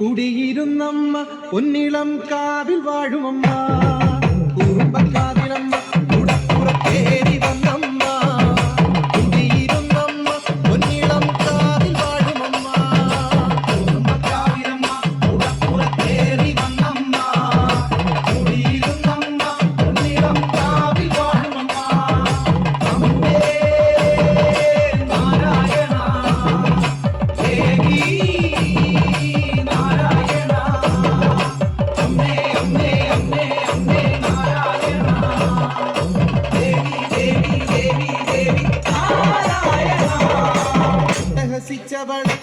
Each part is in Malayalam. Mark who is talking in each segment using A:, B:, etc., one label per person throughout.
A: കുടിയിരുന്നമ്മ പൊന്നിളം കാവിൽ വാഴുമമ്മ. കുറുമ്പക്കാവിലമ്മ രഹസിച്ചവളെ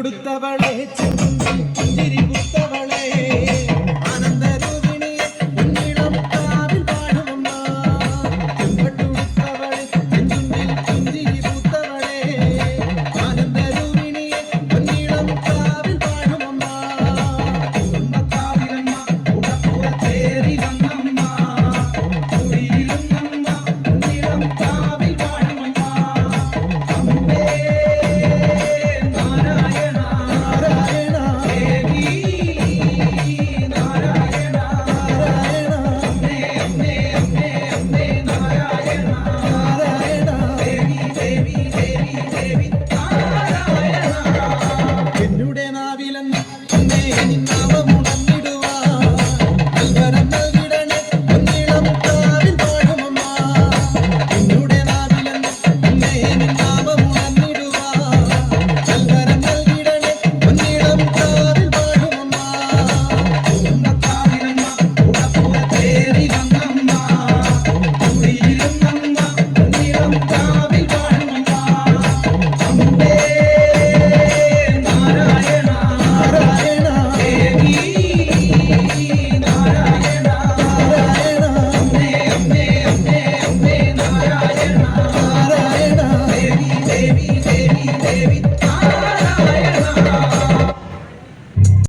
A: கொடுத்தவளே செல்வ